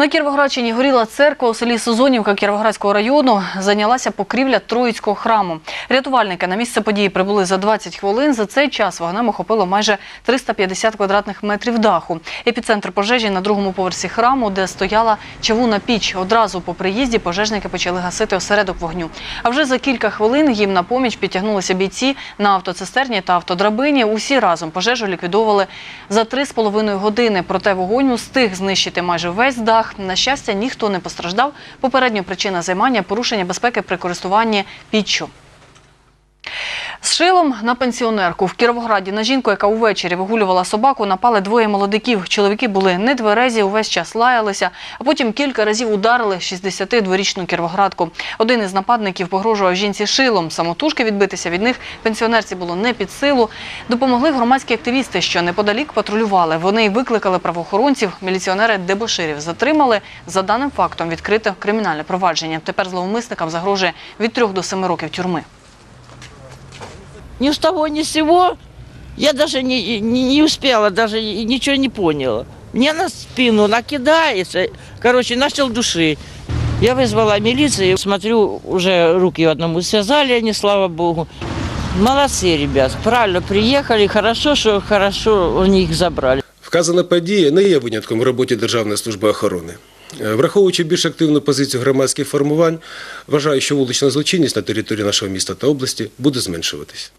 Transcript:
На Кіровоградщині горіла церква у селі Созонівка Кіровоградського району. Зайнялася покрівля Троїцького храму. Рятувальники на місце події прибули за 20 хвилин. За цей час вогнем охопило майже 350 квадратних метрів даху. Епіцентр пожежі на другому поверсі храму, де стояла чавуна піч. Одразу по приїзді пожежники почали гасити осередок вогню. А вже за кілька хвилин їм на поміч підтягнулися бійці на автоцистерні та автодрабині. Усі разом пожежу ліквідовували за 3,5 години. Проте вогонь устиг знищити майже весь дах. На щастя, ніхто не постраждав. Попередньо причина займання порушення безпеки при користуванні піччю. Шилом на пенсіонерку в Кіровограді на жінку, яка увечері вигулювала собаку, напали двоє молодиків. Чоловіки були недверезі, увесь час лаялися, а потім кілька разів ударили 62-річну кіровоградку. Один із нападників погрожував жінці шилом. Самотужки відбитися від них пенсіонерці було не під силу. Допомогли громадські активісти, що неподалік патрулювали. Вони викликали правоохоронців. Міліціонери дебоширів затримали. За даним фактом відкрито кримінальне провадження. Тепер зловмисникам загрожує від трьох до семи років тюрми. Ни с того, ни с сего. Я даже не, не, не успела, даже ничего не поняла. Мне на спину накидается, короче, начал душить. Я вызвала милицию, смотрю, уже руки одному связали они, слава богу. Молодцы, ребят, правильно приехали, хорошо, что хорошо они их забрали. Вказана подія не є винятком в роботі Державної служби охорони. Е, Враховуючи більш активну позицію громадських формувань, вважаю, що вулична злочинність на території нашого міста та області буде зменшуватись.